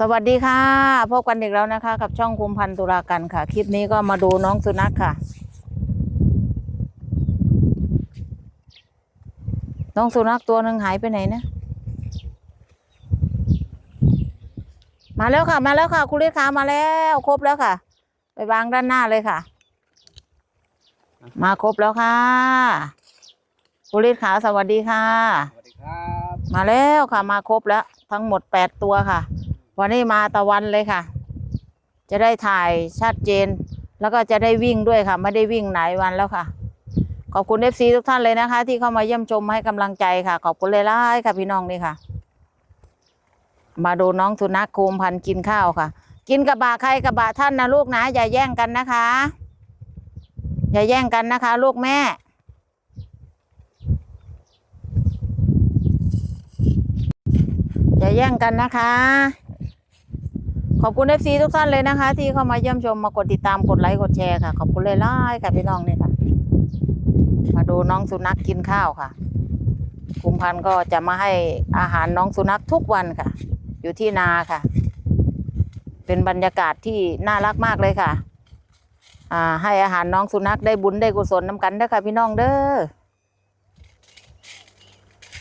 สวัสดีค่ะ พบกันอีกแล้วนะคะ กับช่องคุมพันธ์ตุลากันค่ะ คลิปนี้ก็มาดูน้องสุนัขค่ะ น้องสุนัขตัวหนึ่งหายไปไหนนะ มาแล้วค่ะ มาแล้วค่ะ คุณลิศขามาแล้วครบแล้วค่ะ ไปวางด้านหน้าเลยค่ะ มาครบแล้วค่ะคุณลิศขาสวัสดีค่ะ สวัสดีครับ มาแล้วค่ะ มาครบแล้ว ทั้งหมดแปดตัวค่ะ วันนี้มาตะวันเลยค่ะ จะได้ถ่ายชัดเจน แล้วก็จะได้วิ่งด้วยค่ะ ไม่ได้วิ่งไหลายวันแล้วค่ะ ขอบคุณเอฟซีทุกท่านเลยนะคะ ที่เข้ามาเยี่ยมชมให้กำลังใจค่ะ ขอบคุณเลยล่ายๆค่ะพี่น้องนี่ค่ะ มาดูน้องสุนัขโคมพันกินข้าวค่ะ กินกระบะใครกระบะท่านนะลูกนะ อย่าแย่งกันนะคะ อย่าแย่งกันนะคะ ลูกแม่อย่าแย่งกันนะคะ ขอบคุณเอฟซีทุกท่านเลยนะคะ ที่เข้ามาเยี่ยมชมมากดติดตามกดไลค์กดแชร์ค่ะ ขอบคุณเลยล่าค่ะพี่น้องนี่ค่ะ มาดูน้องสุนัขกินข้าวค่ะคุมพันธ์ก็จะมาให้อาหารน้องสุนัขทุกวันค่ะ อยู่ที่นาค่ะ เป็นบรรยากาศที่น่ารักมากเลยค่ะ อ่า ให้อาหารน้องสุนัขได้บุญได้กุศลน้ำกันเด้อค่ะ พี่น้องเด้อ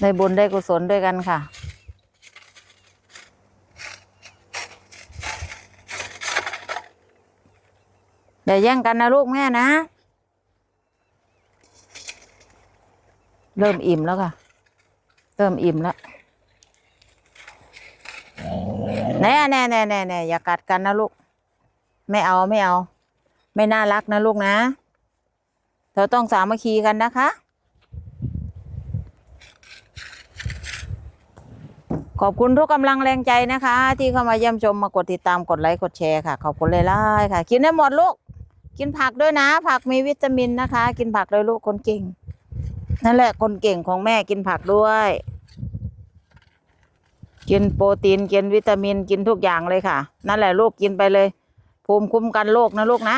ได้บุญได้กุศลด้วยกันค่ะ อย่าแย่งกันนะลูกแม่นะ เริ่มอิ่มแล้วค่ะ เริ่มอิ่มแล้วแน่แน่แน่แน่แน่อย่ากัดกันนะลูก ไม่เอาไม่เอา ไม่น่ารักนะลูกนะเราต้องสามัคคีกันนะคะ ขอบคุณทุกกำลังแรงใจนะคะ ที่เข้ามาเยี่ยมชมมากดติดตามกดไลค์กดแชร์ค่ะ ขอบคุณเลยล่ายค่ะกินได้หมดลูก กินผักด้วยนะ ผักมีวิตามินนะคะ กินผักเลยลูกคนเก่ง นั่นแหละคนเก่งของแม่กินผักด้วย กินโปรตีนกินวิตามินกินทุกอย่างเลยค่ะ นั่นแหละลูกกินไปเลย ภูมิคุ้มกันโรคนะลูกนะ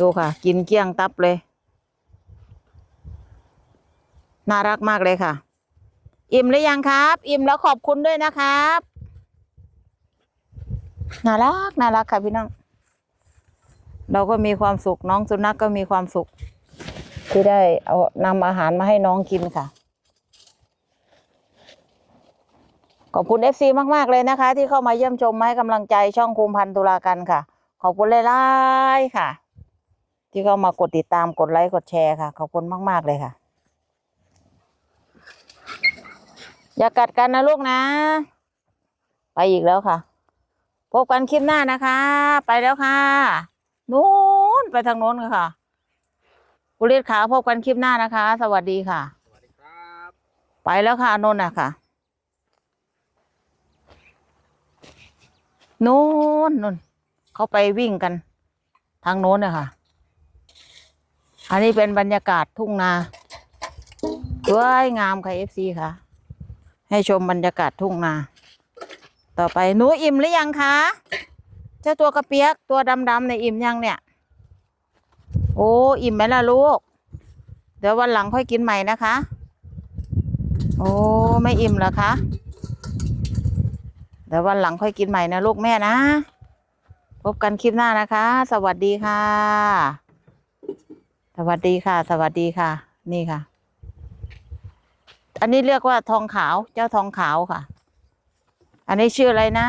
ดูค่ะ กินเกลี้ยงตับเลย น่ารักมากเลยค่ะ อิ่มหรือยังครับ อิ่มแล้วขอบคุณด้วยนะครับ น่ารักน่ารักค่ะพี่น้อง เราก็มีความสุขน้องสุนัขกก็มีความสุข ที่ได้เอานำอาหารมาให้น้องกินค่ะ ขอบคุณเอฟซีมาก ๆ เลยนะคะ ที่เข้ามาเยี่ยมชมมาให้กำลังใจช่องคุมพันธ์ตุลากันค่ะ ขอบคุณเลยล่ายๆค่ะ ที่เข้ามากดติดตามกดไลค์กดแชร์ค่ะ ขอบคุณมาก ๆ เลยค่ะ อย่ากัดกันนะลูกนะ ไปอีกแล้วค่ะ พบกันคลิปหน้านะคะ ไปแล้วค่ะ นู้นไปทางโน้นค่ะ กุเลียดขาพบกันคลิปหน้านะคะ สวัสดีค่ะ สวัสดีครับ ไปแล้วค่ะนนท์น่ะค่ะนู้นนู่นเขาไปวิ่งกัน ทางโน้นน่ะค่ะอันนี้เป็นบรรยากาศทุ่งนาสวยงามค่ะเอฟซีค่ะ ให้ชมบรรยากาศทุ่งนา ต่อไปหนูอิ่มหรือยังคะเจ้าตัวกระเปียกตัวดำๆในอิ่มยังเนี่ย โอ้อิ่มไหมล่ะลูก เดี๋ยววันหลังค่อยกินใหม่นะคะ โอ้ไม่อิ่มเหรอคะเดี๋ยววันหลังค่อยกินใหม่นะลูกแม่นะ พบกันคลิปหน้านะคะ สวัสดีค่ะ สวัสดีค่ะ สวัสดีค่ะ นี่ค่ะ อันนี้เรียกว่าทองขาวเจ้าทองขาวค่ะ อันนี้ชื่ออะไรนะ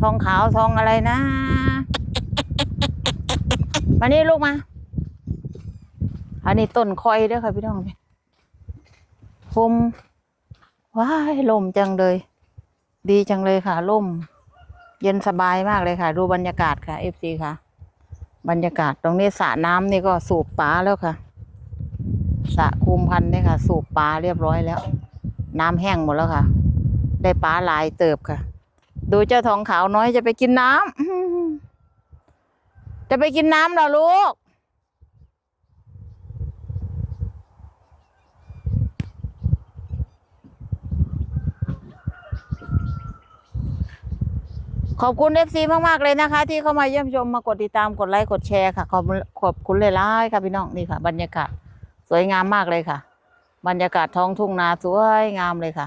ทองขาวทองอะไรนะ มานี่ลูกมา อันนี้ต้นคอยเด้อค่ะพี่น้องพมว้ายลมจังเลย ดีจังเลยค่ะลมเย็นสบายมากเลยค่ะ ดูบรรยากาศค่ะเอฟซีค่ะ บรรยากาศตรงนี้สระน้ำนี่ก็สูบปลาแล้วค่ะสระคูมพันธุ์นี่ค่ะ สูบปลาเรียบร้อยแล้ว น้ำแห้งหมดแล้วค่ะ ได้ปลาหลายเติบค่ะ ดูเจ้าทองขาวน้อยจะไปกินน้ำจะไปกินน้ำเหรอลูก ขอบคุณเอฟซีมาก ๆ เลยนะคะ ที่เข้ามาเยี่ยมชมมากดติดตามกดไลค์กดแชร์ค่ะ ขอบขอบคุณเลยล่ายค่ะพี่น้องนี่ค่ะ บรรยากาศ สวยงามมากเลยค่ะ บรรยากาศท้องทุ่งนาสวยงามเลยค่ะ